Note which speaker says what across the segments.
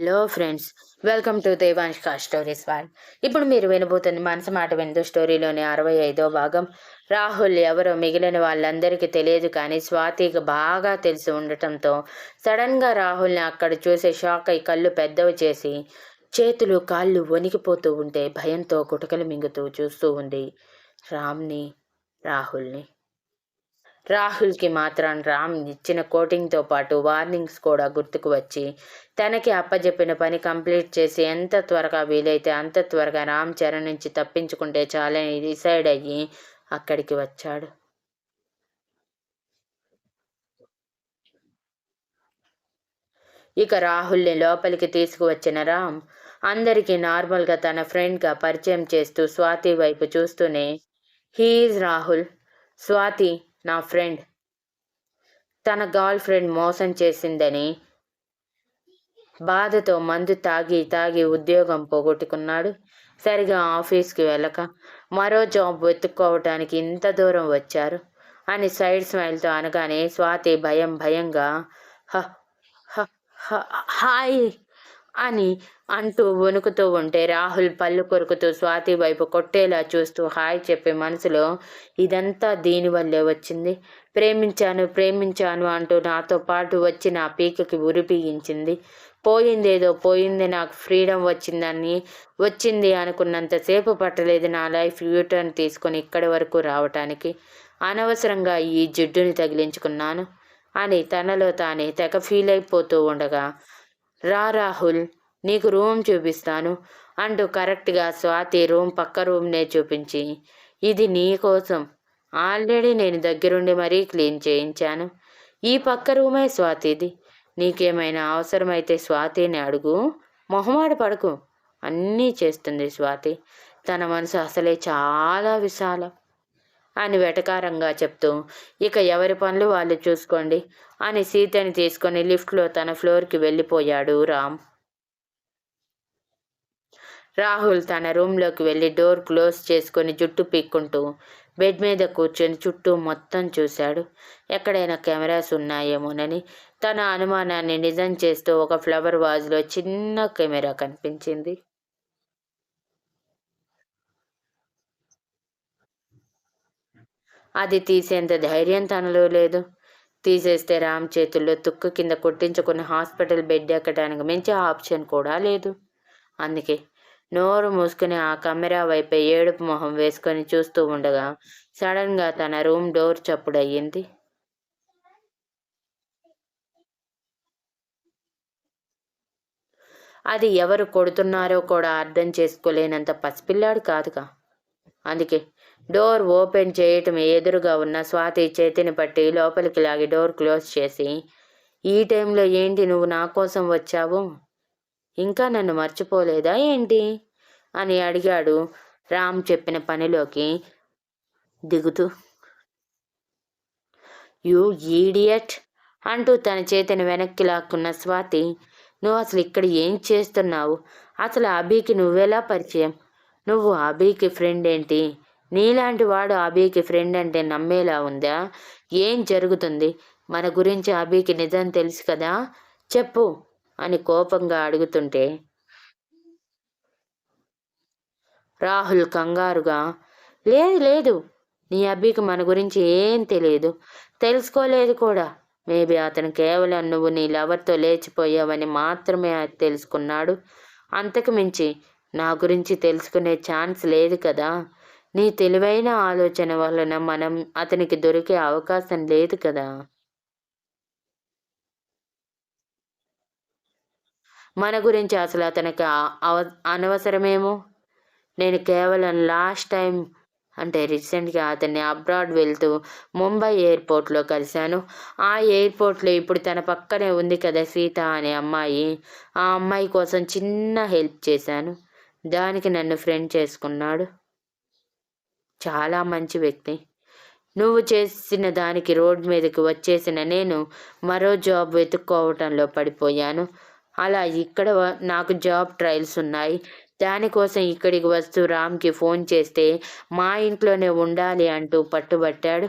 Speaker 1: Hello friends welcome to దేవాంష్క stories వాల్ ఇప్పుడు మీరు వినబోతుంది మనసు మాట విందు స్టోరీలోని అరవై ఐదో భాగం. రాహుల్ ఎవరో మిగిలిన వాళ్ళందరికీ తెలియదు కానీ స్వాతికి బాగా తెలిసి ఉండటంతో సడన్గా రాహుల్ని అక్కడ చూసే షాక్ అయి కళ్ళు పెద్దవి చేసి చేతులు కాళ్ళు వణికిపోతూ ఉంటే భయంతో కుటకలు మింగుతూ చూస్తూ ఉంది రామ్ని రాహుల్ని. రాహుల్కి మాత్రం రామ్ ఇచ్చిన కోటింగ్తో పాటు వార్నింగ్స్ కూడా గుర్తుకు వచ్చి తనకి అప్పజెప్పిన పని కంప్లీట్ చేసి ఎంత త్వరగా వీలైతే అంత త్వరగా రామ్ చరణ్ నుంచి తప్పించుకుంటే చాలని డిసైడ్ అయ్యి అక్కడికి వచ్చాడు. ఇక రాహుల్ని లోపలికి తీసుకువచ్చిన రామ్ అందరికీ నార్మల్గా తన ఫ్రెండ్గా పరిచయం చేస్తూ స్వాతి వైపు చూస్తూనే హీఈస్ రాహుల్. స్వాతి నా ఫ్రెండ్. తన గర్ల్ ఫ్రెండ్ మోసం చేసిందని బాధతో మందు తాగి తాగి ఉద్యోగం పోగొట్టుకున్నాడు. సరిగా ఆఫీస్కి వెళ్ళక మరో జాబ్ వెతుక్కోవటానికి ఇంత దూరం వచ్చారు అని సైడ్ స్మైల్తో అనగానే స్వాతి భయం భయంగా హ హాయ్ అని అంటూ వణుకుతూ ఉంటే రాహుల్ పళ్ళు కొరుకుతూ స్వాతి వైపు కొట్టేలా చూస్తూ హాయ్ చెప్పే మనసులో ఇదంతా దీనివల్లే వచ్చింది. ప్రేమించాను ప్రేమించాను అంటూ నాతో పాటు వచ్చి నా పీకకి ఉరిపీయించింది పోయిందేదో పోయింది నాకు ఫ్రీడమ్ వచ్చిందని వచ్చింది అనుకున్నంతసేపు పట్టలేదు నా లైఫ్ యూటర్న్ తీసుకొని ఇక్కడి వరకు రావటానికి. అనవసరంగా ఈ జిడ్డుని తగిలించుకున్నాను అని తనలో తానే తెగ ఫీల్ అయిపోతూ ఉండగా రా రాహుల్ నీకు రూమ్ చూపిస్తాను. అంటూ కరెక్ట్గా స్వాతి రూమ్ పక్క రూమ్నే చూపించి ఇది నీ కోసం. ఆల్రెడీ నేను దగ్గరుండి మరీ క్లీన్ చేయించాను. ఈ పక్క రూమే స్వాతిది. నీకేమైనా అవసరమైతే స్వాతిని అడుగు. మొహమాట పడుకు. అన్నీ చేస్తుంది స్వాతి. తన మనసు అసలే చాలా విశాలం. అని వెటకారంగా చెప్తూ ఇక ఎవరి పనులు వాళ్ళు చూసుకోండి అని సీతని తీసుకొని లిఫ్ట్లో తన ఫ్లోర్కి వెళ్ళిపోయాడు రామ్. రాహుల్ తన రూమ్లోకి వెళ్ళి డోర్ క్లోజ్ చేసుకొని జుట్టు పీక్కుంటూ బెడ్ మీద కూర్చొని చుట్టూ మొత్తం చూశాడు. ఎక్కడైనా కెమెరాస్ ఉన్నాయేమోనని తన అనుమానాన్ని నిజం చేస్తూ ఒక ఫ్లవర్ వాజ్లో చిన్న కెమెరా కనిపించింది. అది తీసేంత ధైర్యం తనలో లేదు. తీసేస్తే రామ్ చేతుల్లో తుక్కు కింద కొట్టించుకుని హాస్పిటల్ బెడ్ ఎక్కడానికి మించి ఆప్షన్ కూడా లేదు. అందుకే నోరు మూసుకుని ఆ కెమెరా వైపే ఏడుపు మొహం వేసుకొని చూస్తూ ఉండగా సడన్గా తన రూమ్ డోర్ చప్పుడయ్యింది. అది ఎవరు కొడుతున్నారో కూడా అర్థం చేసుకోలేనంత పసిపిల్లాడు కాదుగా. అందుకే డోర్ ఓపెన్ చేయటం ఎదురుగా ఉన్న స్వాతి చేతిని పట్టి లోపలికి లాగి డోర్ క్లోజ్ చేసి ఈ టైంలో ఏంటి నువ్వు నా కోసం వచ్చావు? ఇంకా నన్ను మర్చిపోలేదా ఏంటి? అని అడిగాడు రామ్ చెప్పిన పనిలోకి దిగుతూ. యూ ఈడియట్ అంటూ తన చేతిని వెనక్కి లాక్కున్న స్వాతి నువ్వు అసలు ఇక్కడ ఏం చేస్తున్నావు? అసలు అభికి నువ్వెలా పరిచయం? నువ్వు అభికి ఫ్రెండ్ ఏంటి? నీలాంటి వాడు అభికి ఫ్రెండ్ అంటే నమ్మేలా ఉందా? ఏం జరుగుతుంది? మన గురించి అభికి నిజం తెలుసు కదా? చెప్పు అని కోపంగా అడుగుతుంటే రాహుల్ కంగారుగా లేదు లేదు నీ అబ్బికి మన గురించి ఏం తెలియదు. తెలుసుకోలేదు కూడా. మేబీ అతను కేవలం నువ్వు నీ లవర్తో లేచిపోయావని మాత్రమే తెలుసుకున్నాడు. అంతకు మించి నా గురించి తెలుసుకునే ఛాన్స్ లేదు కదా? నీ తెలివైన ఆలోచన వలన మనం అతనికి దొరికే అవకాశం లేదు కదా. మన గురించి అసలు అతనికి అవ అనవసరమేమో? నేను కేవలం లాస్ట్ టైం అంటే రీసెంట్గా అతన్ని అబ్రాడ్ వెళ్తూ ముంబై ఎయిర్పోర్ట్లో కలిశాను. ఆ ఎయిర్పోర్ట్లో ఇప్పుడు తన పక్కనే ఉంది కదా సీత అనే అమ్మాయి. ఆ అమ్మాయి కోసం చిన్న హెల్ప్ చేశాను. దానికి నన్ను ఫ్రెండ్ చేసుకున్నాడు. చాలా మంచి వ్యక్తి. నువ్వు చేసిన దానికి రోడ్ మీదకి వచ్చేసిన నేను మరో జాబ్ వెతుక్కోవటంలో పడిపోయాను. అలా ఇక్కడ నాకు జాబ్ ట్రయల్స్ ఉన్నాయి. దానికోసం ఇక్కడికి వస్తూ రామ్కి ఫోన్ చేస్తే మా ఇంట్లోనే ఉండాలి అంటూ పట్టుబట్టాడు.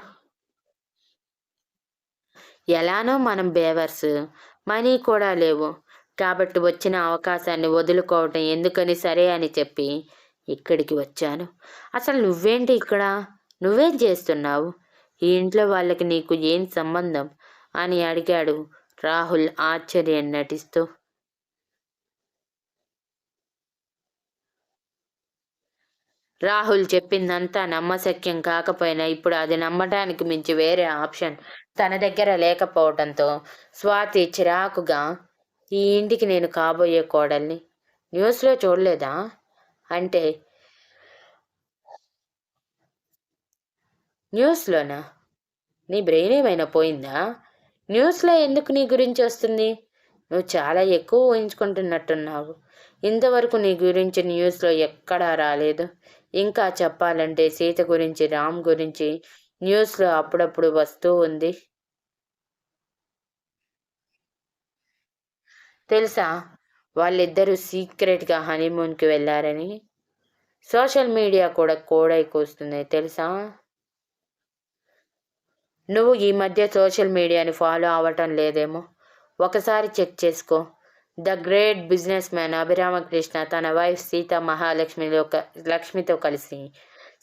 Speaker 1: ఎలానో మనం బేవర్స్. మనీ కూడా లేవు. కాబట్టి వచ్చిన అవకాశాన్ని వదులుకోవటం ఎందుకని సరే అని చెప్పి ఇక్కడికి వచ్చాను. అసలు నువ్వేంటి ఇక్కడ? నువ్వేం చేస్తున్నావు? ఈ ఇంట్లో వాళ్ళకి నీకు ఏం సంబంధం? అని అడిగాడు రాహుల్ ఆశ్చర్యం నటిస్తూ. రాహుల్ చెప్పిందంతా నమ్మశక్యం కాకపోయినా ఇప్పుడు అది నమ్మటానికి మించి వేరే ఆప్షన్ తన దగ్గర లేకపోవడంతో స్వాతి చిరాకుగా ఈ ఇంటికి నేను కాబోయే కోడల్ని న్యూస్లో చూడలేదా? అంటే? న్యూస్లోనా? నీ బ్రెయిన్ ఏమైనా పోయిందా? న్యూస్లో ఎందుకు నీ గురించి వస్తుంది? నువ్వు చాలా ఎక్కువ ఊహించుకుంటున్నట్టున్నావు. ఇంతవరకు నీ గురించి న్యూస్లో ఎక్కడా రాలేదు. ఇంకా చెప్పాలంటే సీత గురించి రామ్ గురించి న్యూస్లో అప్పుడప్పుడు వస్తూ ఉంది. తెలుసా? వాళ్ళిద్దరూ సీక్రెట్గా హనీమూన్కి వెళ్ళారని సోషల్ మీడియా కూడా కోడై కూస్తుంది తెలుసా? నువ్వు ఈ మధ్య సోషల్ మీడియాని ఫాలో అవ్వటం లేదేమో. ఒకసారి చెక్ చేసుకో. The great business man Abhiramakrishna తన వైఫ్ సీత మహాలక్ష్మిలో లక్ష్మితో కలిసి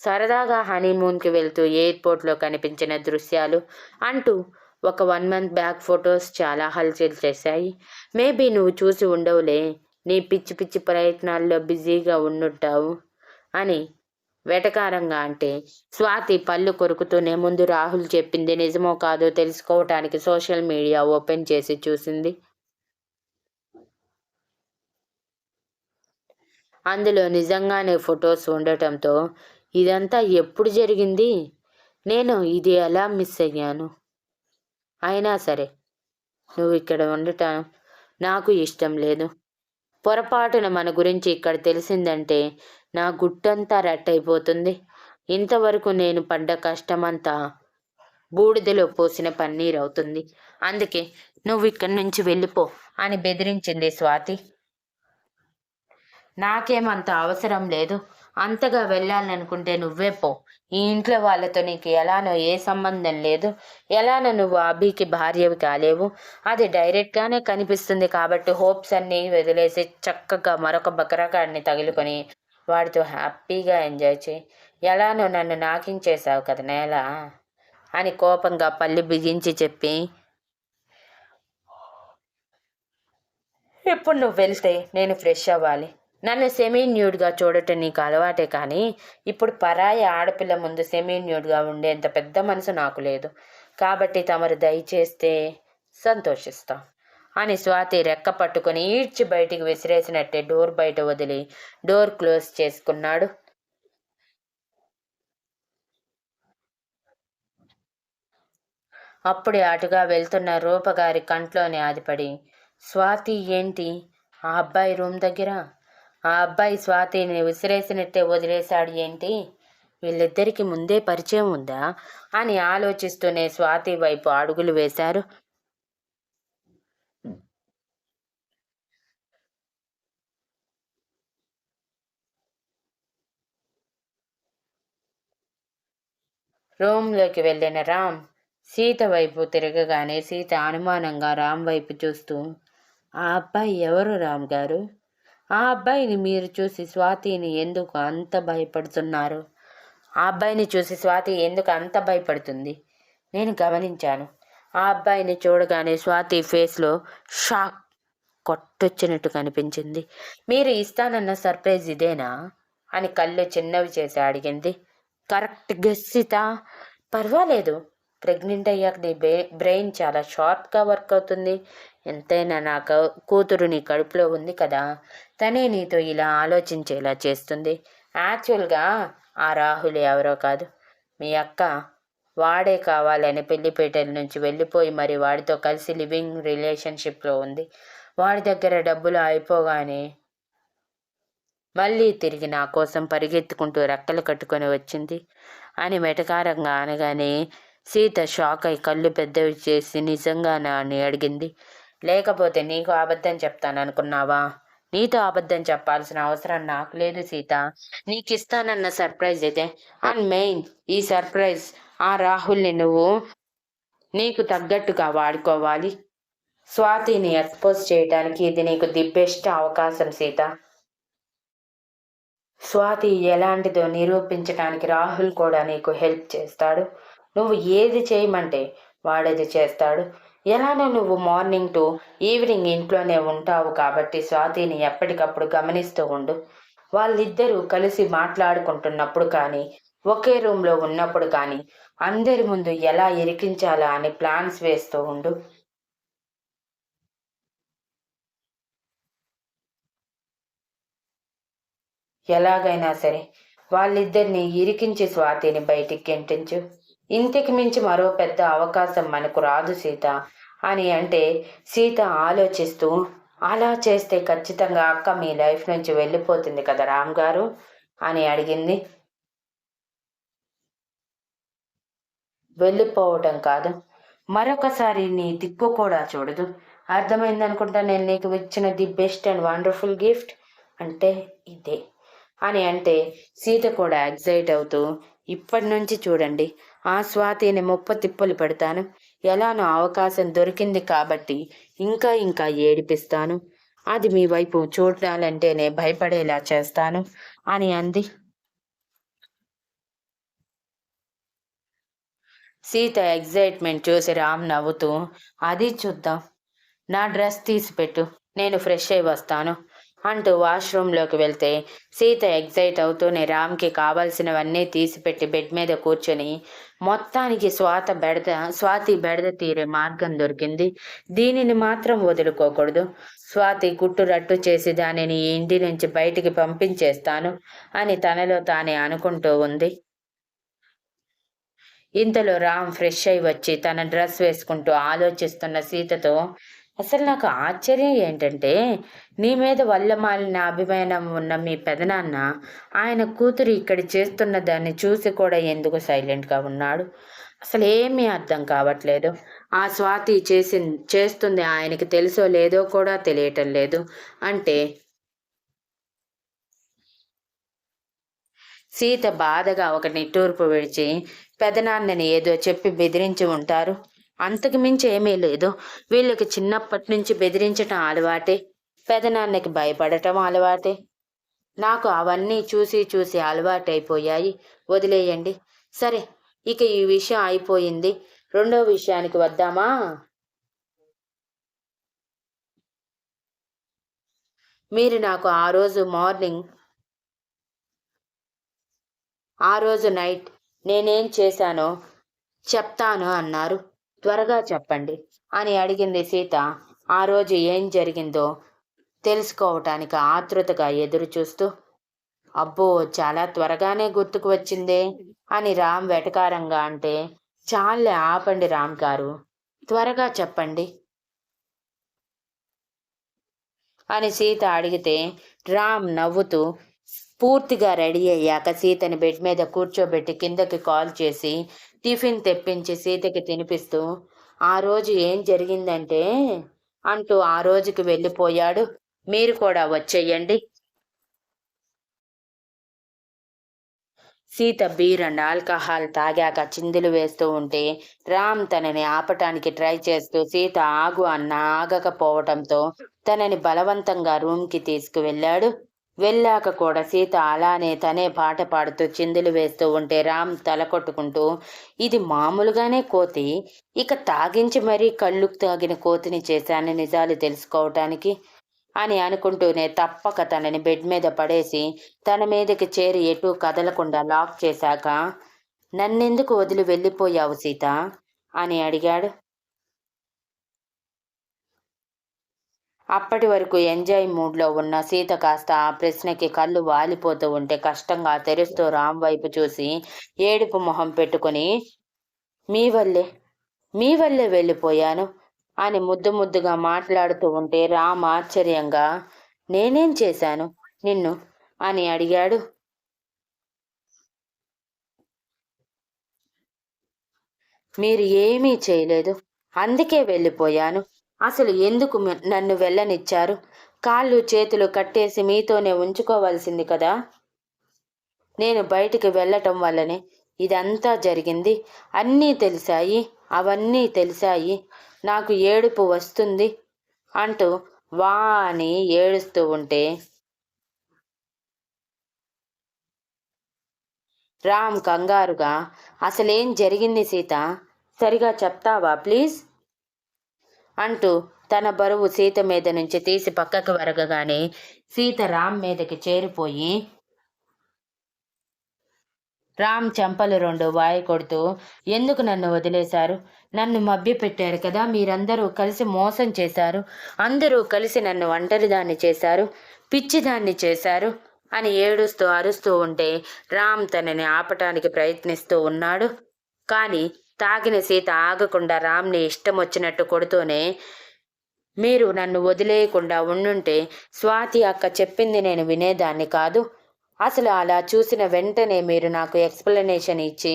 Speaker 1: సరదాగా హనీమూన్కి వెళ్తూ ఎయిర్పోర్ట్లో కనిపించిన దృశ్యాలు అంటూ ఒక వన్ మంత్ బ్యాక్ ఫొటోస్ చాలా హల్చల్ చేశాయి. మేబీ నువ్వు చూసి ఉండవులే నీ పిచ్చి పిచ్చి ప్రయత్నాల్లో బిజీగా ఉండుంటావు అని వెటకారంగా అంటే స్వాతి పళ్ళు కొరుకుతూనే ముందు రాహుల్ చెప్పింది నిజమో కాదో తెలుసుకోవటానికి సోషల్ మీడియా ఓపెన్ చేసి చూసింది. అందులో నిజంగానే ఫొటోస్ ఉండటంతో ఇదంతా ఎప్పుడు జరిగింది? నేను ఇది ఎలా మిస్ అయ్యాను? అయినా సరే నువ్వు ఇక్కడ ఉండటం నాకు ఇష్టం లేదు. పొరపాటున మన గురించి ఇక్కడ తెలిసిందంటే నా గుట్టంతా రట్టయిపోతుంది. ఇంతవరకు నేను పడ్డ కష్టమంతా బూడిదలో పోసిన పన్నీర్ అవుతుంది. అందుకే నువ్వు ఇక్కడి నుంచి వెళ్ళిపో అని బెదిరించింది స్వాతి. నాకేమంత అవసరం లేదు. అంతగా వెళ్ళాలనుకుంటే నువ్వే పో. ఈ ఇంట్లో వాళ్ళతో నీకు ఎలానో ఏ సంబంధం లేదు. ఎలానో నువ్వు అభికి భార్యవి కాలేవు. అది డైరెక్ట్గానే కనిపిస్తుంది కాబట్టి హోప్స్ అన్నీ వదిలేసి చక్కగా మరొక బకరకాడిని తగులుకొని వాడితో హ్యాపీగా ఎంజాయ్ చేయి. ఎలానో నన్ను నాకించేశావు కదా నేల అని కోపంగా పళ్ళు బిగించి చెప్పి ఇప్పుడు నువ్వు వెళ్తే నేను ఫ్రెష్ అవ్వాలి. నన్ను సెమీ న్యూడ్గా చూడటం నీకు అలవాటే కానీ ఇప్పుడు పరాయి ఆడపిల్ల ముందు సెమీ న్యూడ్గా ఉండేంత పెద్ద మనసు నాకు లేదు. కాబట్టి తమరు దయచేస్తే సంతోషిస్తాం. అని స్వాతి రెక్క పట్టుకుని ఈడ్చి బయటికి విసిరేసినట్టే డోర్ బయట వదిలి డోర్ క్లోజ్ చేసుకున్నాడు. అప్పుడే అటుగా వెళ్తున్న రూపగారి కంట్లోనే ఆదిపడి స్వాతి ఏంటి? ఆ అబ్బాయి రూమ్ దగ్గర ఆ అబ్బాయి స్వాతిని విసిరేసినట్టే వదిలేశాడు ఏంటి? వీళ్ళిద్దరికి ముందే పరిచయం ఉందా? అని ఆలోచిస్తూనే స్వాతి వైపు అడుగులు వేశారు. రూమ్లోకి వెళ్ళిన రామ్ సీత వైపు తిరగగానే సీత అనుమానంగా రామ్ వైపు చూస్తూ ఆ అబ్బాయి ఎవరు రామ్ గారు? ఆ అబ్బాయిని మీరు చూసి స్వాతిని ఎందుకు అంత భయపడుతున్నారు? ఆ అబ్బాయిని చూసి స్వాతి ఎందుకు అంత భయపడుతుంది? నేను గమనించాను. ఆ అబ్బాయిని చూడగానే స్వాతి ఫేస్లో షాక్ కొట్టొచ్చినట్టు కనిపించింది. మీరు ఇస్తానన్న సర్ప్రైజ్ ఇదేనా? అని కళ్ళు చిన్నవి చేసి అడిగింది. కరెక్ట్ గెస్సిత? పర్వాలేదు. ప్రెగ్నెంట్ అయ్యాక నీ బ్రెయిన్ చాలా షార్ప్గా వర్క్ అవుతుంది. ఎంతైనా నా కూతురు నీ కడుపులో ఉంది కదా. తనే నీతో ఇలా ఆలోచించేలా చేస్తుంది. యాక్చువల్గా ఆ రాహుల్ ఎవరో కాదు. మీ అక్క వాడే కావాలని పెళ్ళిపేటల నుంచి వెళ్ళిపోయి మరి వాడితో కలిసి లివింగ్ రిలేషన్షిప్లో ఉంది. వాడి దగ్గర డబ్బులు అయిపోగానే మళ్ళీ తిరిగి నా కోసం పరిగెత్తుకుంటూ రెక్కలు కట్టుకొని వచ్చింది. అని మెటకారంగా అనగానే సీత షాక్ అయి కళ్ళు పెద్దవి చేసి నిజంగానా అని అడిగింది. లేకపోతే నీకు అబద్ధం చెప్తాను అనుకున్నావా? నీతో అబద్ధం చెప్పాల్సిన అవసరం నాకు లేదు సీత. నీకు ఇస్తానన్న సర్ప్రైజ్ అయితే అండ్ మెయిన్ ఈ సర్ప్రైజ్ ఆ రాహుల్ని నువ్వు నీకు తగ్గట్టుగా వాడుకోవాలి. స్వాతిని ఎక్స్పోజ్ చేయడానికి ఇది నీకు ది బెస్ట్ అవకాశం సీత. స్వాతి ఎలాంటిదో నిరూపించడానికి రాహుల్ కూడా నీకు హెల్ప్ చేస్తాడు. నువ్వు ఏది చేయమంటే వాడది చేస్తాడు. ఎలానో నువ్వు మార్నింగ్ టు ఈవినింగ్ ఇంట్లోనే ఉంటావు కాబట్టి స్వాతిని ఎప్పటికప్పుడు గమనిస్తూ ఉండు. వాళ్ళిద్దరూ కలిసి మాట్లాడుకుంటున్నప్పుడు కానీ ఒకే రూమ్లో ఉన్నప్పుడు కానీ అందరి ముందు ఎలా ఇరికించాలా అని ప్లాన్స్ వేస్తూ ఉండు. ఎలాగైనా సరే వాళ్ళిద్దరిని ఇరికించి స్వాతిని బయటికి గెంటించు ఇంటికి మించి మరో పెద్ద అవకాశం మనకు రాదు సీత. అని అంటే సీత ఆలోచిస్తూ అలా చేస్తే ఖచ్చితంగా అక్క మీ లైఫ్ నుంచి వెళ్ళిపోతుంది కదా రామ్ గారు? అని అడిగింది. వెళ్ళిపోవటం కాదు. మరొకసారి నీ దిక్కు కూడా చూడదు. అర్థమైంది అనుకుంటా నేను నీకు ఇచ్చిన the best and wonderful gift అంటే ఇదే. అని అంటే సీత కూడా ఎగ్జైట్ అవుతూ ఇప్పటి నుంచి చూడండి. ఆ స్వాతిని ముప్ప తిప్పలు పెడతాను. ఎలానో అవకాశం దొరికింది కాబట్టి ఇంకా ఇంకా ఏడిపిస్తాను. అది మీ వైపు చూడాలంటేనే భయపడేలా చేస్తాను అని అంది. సీత ఎగ్జైట్మెంట్ చూసి రామ్ నవ్వుతూ అది చూద్దాం. నా డ్రెస్ తీసి పెట్టు నేను ఫ్రెష్ అయి వస్తాను. అంటూ వాష్రూమ్లోకి వెళ్తే సీత ఎగ్జైట్ అవుతూనే రామ్కి కావాల్సినవన్నీ తీసిపెట్టి బెడ్ మీద కూర్చొని మొత్తానికి స్వాత బెడద స్వాతి బెడద తీరే మార్గం దొరికింది. దీనిని మాత్రం వదులుకోకూడదు. స్వాతి గుట్టు రట్టు చేసి దానిని ఇంటి నుంచి బయటికి పంపించేస్తాను అని తనలో తానే అనుకుంటూ ఉంది. ఇంతలో రామ్ ఫ్రెష్ అయి వచ్చి తన డ్రెస్ వేసుకుంటూ ఆలోచిస్తున్న సీతతో అసలు నాకు ఆశ్చర్యం ఏంటంటే నీ మీద వల్లమాలిన అభిమానం ఉన్న మీ పెదనాన్న ఆయన కూతురు ఇక్కడ చేస్తున్న దాన్ని చూసి కూడా ఎందుకు సైలెంట్గా ఉన్నాడు? అసలు ఏమీ అర్థం కావట్లేదు. ఆ స్వాతి చేసి చేస్తుంది ఆయనకి తెలుసో లేదో కూడా తెలియటం లేదు. అంటే సీత బాధగా ఒక నిట్టూర్పు విడిచి పెదనాన్నని ఏదో చెప్పి బెదిరించి ఉంటారు. అంతకు మించి ఏమీ లేదు. వీళ్ళకి చిన్నప్పటి నుంచి బెదిరించటం అలవాటే. పెదనాన్నకి భయపడటం అలవాటే. నాకు అవన్నీ చూసి చూసి అలవాటైపోయాయి. వదిలేయండి. సరే ఇక ఈ విషయం అయిపోయింది. రెండో విషయానికి వద్దామా? మీరు నాకు ఆ రోజు మార్నింగ్ ఆ రోజు నైట్ నేనేం చేశానో చెప్తాను అన్నారు. త్వరగా చెప్పండి అని అడిగింది సీత. ఆ రోజు ఏం జరిగిందో తెలుసుకోవటానికి ఆతృతగా ఎదురు చూస్తూ అబ్బో చాలా త్వరగానే గుర్తుకు వచ్చిందే అని రామ్ వెటకారంగా అంటే చాలే ఆపండి రామ్ గారు త్వరగా చెప్పండి అని సీత అడిగితే రామ్ నవ్వుతూ పూర్తిగా రెడీ అయ్యాక సీతని బెడ్ మీద కూర్చోబెట్టి కిందకి కాల్ చేసి టిఫిన్ తెప్పించి సీతకి తినిపిస్తూ ఆ రోజు ఏం జరిగిందంటే? అంటూ ఆ రోజుకి వెళ్ళిపోయాడు. మీరు కూడా వచ్చేయండి. సీత బీర్ అండ్ ఆల్కహాల్ తాగాక చిందులు వేస్తూ ఉంటే రామ్ తనని ఆపటానికి ట్రై చేస్తూ సీత ఆగు అన్న ఆగకపోవటంతో తనని బలవంతంగా రూమ్కి తీసుకువెళ్ళాడు. వెళ్ళాక కూడా సీత అలానే తనే పాట పాడుతూ చిందులు వేస్తూ ఉంటే రామ్ తల కొట్టుకుంటూ ఇది మామూలుగానే కోతి. ఇక తాగించి మరీ కళ్ళు తాగిన కోతిని చేశాను నిజాలు తెలుసుకోవటానికి అని అనుకుంటూనే తప్పక తనని బెడ్ మీద పడేసి తన మీదకి చేరి ఎటూ కదలకుండా లాక్ చేశాక నన్నెందుకు వదిలి వెళ్ళిపోయావు సీత? అని అడిగాడు. అప్పటి వరకు ఎంజాయ్ మూడ్లో ఉన్న సీత కాస్త ఆ ప్రశ్నకి కళ్ళు వాలిపోతూ ఉంటే కష్టంగా తెరుస్తూ రామ్ వైపు చూసి ఏడుపు మొహం పెట్టుకుని మీ వల్లే మీ వల్లే వెళ్ళిపోయాను అని ముద్దు ముద్దుగా మాట్లాడుతూ ఉంటే రామ్ ఆశ్చర్యంగా నేనేం చేశాను? నిన్ను? అని అడిగాడు. మీరు ఏమీ చేయలేదు. అందుకే వెళ్ళిపోయాను. అసలు ఎందుకు నన్ను వెళ్ళనిచ్చారు? కాళ్ళు చేతులు కట్టేసి మీతోనే ఉంచుకోవాల్సింది కదా? నేను బయటికి వెళ్ళటం వల్లనే ఇదంతా జరిగింది. అన్నీ తెలిసాయి అవన్నీ తెలిసాయి. నాకు ఏడుపు వస్తుంది అంటూ వా అని ఏడుస్తూ ఉంటే రామ్ కంగారుగా అసలేం జరిగింది సీత? సరిగా చెప్తావా ప్లీజ్? అంటూ తన బరువు సీత మీద నుంచి తీసి పక్కకు వరగగానే సీత రామ్ మీదకి చేరిపోయి రామ్ చెంపలు రెండు వాయి కొడుతూ ఎందుకు నన్ను వదిలేశారు? నన్ను మభ్యపెట్టారు కదా మీరందరూ కలిసి మోసం చేశారు. అందరూ కలిసి నన్ను ఒంటరిదాన్ని చేశారు పిచ్చిదాన్ని చేశారు అని ఏడుస్తూ అరుస్తూ ఉంటే రామ్ తనని ఆపటానికి ప్రయత్నిస్తూ ఉన్నాడు. కానీ తాగిన సీత ఆగకుండా రామ్ని ఇష్టం వచ్చినట్టు కొడుతూనే మీరు నన్ను వదిలేయకుండా ఉండుంటే స్వాతి అక్క చెప్పింది నేను వినేదాన్ని కాదు. అసలు అలా చూసిన వెంటనే మీరు నాకు ఎక్స్ప్లెనేషన్ ఇచ్చి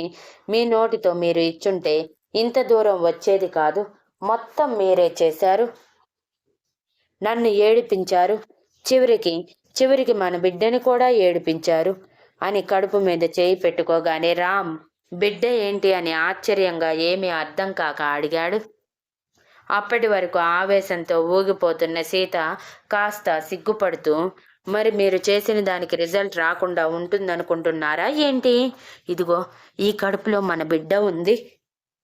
Speaker 1: మీ నోటితో మీరు ఇచ్చుంటే ఇంత దూరం వచ్చేది కాదు. మొత్తం మీరే చేశారు. నన్ను ఏడిపించారు. చివరికి చివరికి మన బిడ్డని కూడా ఏడిపించారు అని కడుపు మీద చేయి పెట్టుకోగానే రామ్ బిడ్డ ఏంటి అని ఆశ్చర్యంగా ఏమీ అర్థం కాక అడిగాడు. అప్పటి వరకు ఆవేశంతో ఊగిపోతున్న సీత కాస్త సిగ్గుపడుతూ మరి మీరు చేసిన దానికి రిజల్ట్ రాకుండా ఉంటుందనుకుంటున్నారా ఏంటి? ఇదిగో ఈ కడుపులో మన బిడ్డ ఉంది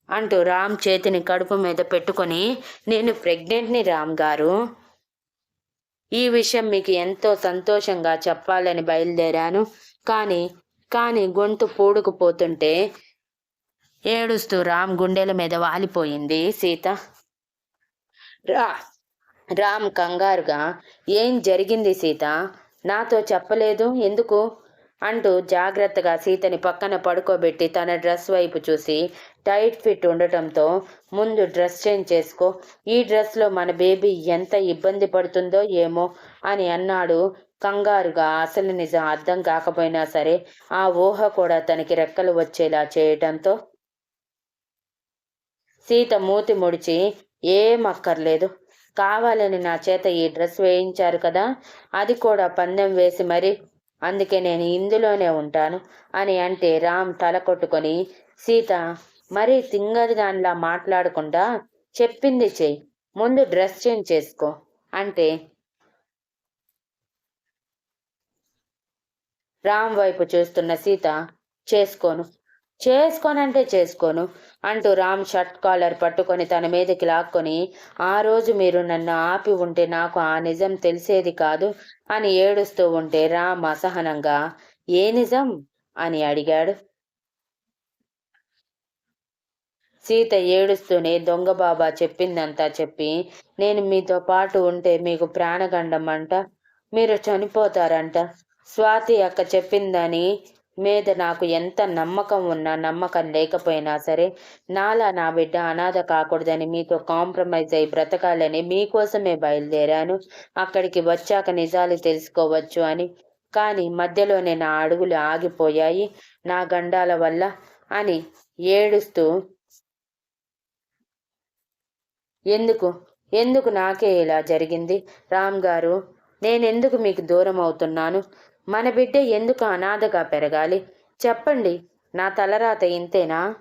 Speaker 1: అంటూ రామ్ చేతిని కడుపు మీద పెట్టుకొని నేను ప్రెగ్నెంట్ని రామ్ గారు. ఈ విషయం మీకు ఎంతో సంతోషంగా చెప్పాలని బయలుదేరాను. కానీ కానీ గొంతు పూడుకుపోతుంటే ఏడుస్తూ రామ్ గుండెల మీద వాలిపోయింది సీత. రా రామ్ కంగారుగా ఏం జరిగింది సీత? నాతో చెప్పలేదు ఎందుకు? అంటూ జాగ్రత్తగా సీతని పక్కన పడుకోబెట్టి తన డ్రెస్ వైపు చూసి టైట్ ఫిట్ ఉండటంతో ముందు డ్రెస్ చేంజ్ చేసుకో ఈ డ్రెస్లో మన బేబీ ఎంత ఇబ్బంది పడుతుందో ఏమో అని అన్నాడు కంగారుగా అసలు నిజం అర్థం కాకపోయినా సరే ఆ ఊహ కూడా తనకి రెక్కలు వచ్చేలా చేయటంతో సీత మూతి ముడిచి ఏం అక్కర్లేదు కావాలని నా చేత ఈ డ్రెస్ వేయించారు కదా అది కూడా పందెం వేసి మరి అందుకే నేను ఇందులోనే ఉంటాను అని అంటే రామ్ తల కొట్టుకొని సీత మరీ తింగరి దానిలా మాట్లాడకుండా చెప్పింది చెయ్యి. ముందు డ్రెస్ చేంజ్ చేసుకో అంటే రామ్ వైపు చూస్తున్న సీత చేసుకోను చేసుకోనంటే చేసుకోను అంటూ రామ్ షర్ట్ కాలర్ పట్టుకొని తన మీదకి లాక్కొని ఆ రోజు మీరు నన్ను ఆపి ఉంటే నాకు ఆ నిజం తెలిసేది కాదు అని ఏడుస్తూ ఉంటే రామ్ అసహనంగా ఏ నిజం? అని అడిగాడు. సీత ఏడుస్తూనే దొంగ బాబా చెప్పిందంతా చెప్పి నేను మీతో పాటు ఉంటే మీకు ప్రాణగండం అంట మీరు చనిపోతారంట స్వాతి అక్క చెప్పిందని మీద నాకు ఎంత నమ్మకం ఉన్నా నమ్మకం లేకపోయినా సరే నాలా నా బిడ్డ అనాథ కాకూడదని మీతో కాంప్రమైజ్ అయి బ్రతకాలని మీకోసమే బయలుదేరాను. అక్కడికి వచ్చాక నిజాలు తెలుసుకోవచ్చు అని. కానీ మధ్యలోనే నా అడుగులు ఆగిపోయాయి. నా గండాల వల్ల అని ఏడుస్తూ ఎందుకు? ఎందుకు నాకే ఇలా జరిగింది? రామ్ గారు నేనెందుకు మీకు దూరం అవుతున్నాను? మన బిడ్డ ఎందుకు అనాథగా పెరగాలి? చెప్పండి. నా తలరాత ఇంతేనా?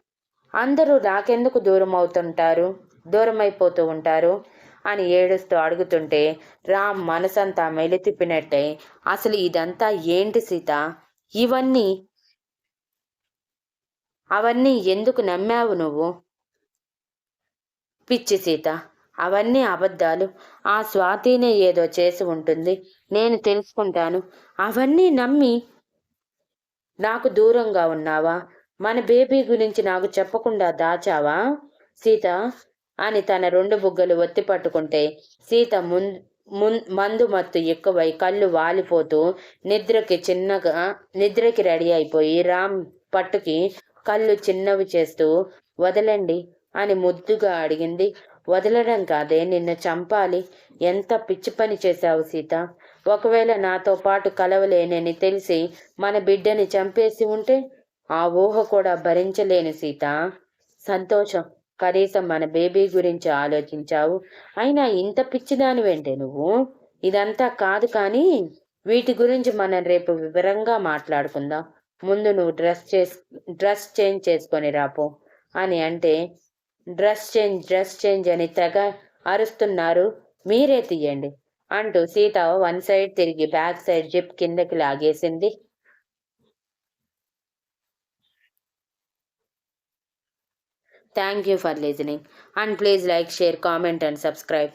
Speaker 1: అందరూ నాకెందుకు దూరం అవుతుంటారు దూరం అయిపోతూ ఉంటారు? అని ఏడుస్తూ అడుగుతుంటే రామ్ మనసంతా మెలితిప్పినట్టే. అసలు ఇదంతా ఏంటి సీత? ఇవన్నీ అవన్నీ ఎందుకు నమ్మావు నువ్వు? పిచ్చి సీత. అవన్నీ అబద్ధాలు. ఆ స్వాతినే ఏదో చేసి ఉంటుంది. నేను తెలుసుకుంటాను. అవన్నీ నమ్మి నాకు దూరంగా ఉన్నావా? మన బేబీ గురించి నాకు చెప్పకుండా దాచావా? సీత అని తన రెండు బుగ్గలు ఒత్తి పట్టుకుంటే సీత ముందు మందు మత్తు ఎక్కువై కళ్ళు వాలిపోతూ నిద్రకి చిన్నగా నిద్రకి రెడీ అయిపోయి రామ్ పట్టుకి కళ్ళు చిన్నవి చేస్తూ వదలండి అని ముద్దుగా అడిగింది. వదలడం కాదే నిన్ను చంపాలి. ఎంత పిచ్చి పని చేశావు సీత. ఒకవేళ నాతో పాటు కలవలేనని తెలిసి మన బిడ్డని చంపేసి ఉంటే ఆ ఊహ కూడా భరించలేను సీత. సంతోషం. కనీసం మన బేబీ గురించి ఆలోచించావు. అయినా ఇంత పిచ్చిదాని వెంటే నువ్వు? ఇదంతా కాదు కానీ వీటి గురించి మనం రేపు వివరంగా మాట్లాడుకుందాం. ముందు నువ్వు డ్రెస్ చేస్ డ్రెస్ చేంజ్ చేసుకొని రాపో అని అంటే డ్రెస్ చేంజ్ డ్రెస్ చేంజ్ అని తెగ అరుస్తున్నారు. మీరే తీయండి అంటూ సీత వన్ సైడ్ తిరిగి బ్యాక్ సైడ్ జిప్ కిందకి లాగేసింది. Thank you for listening and please like share comment and subscribe.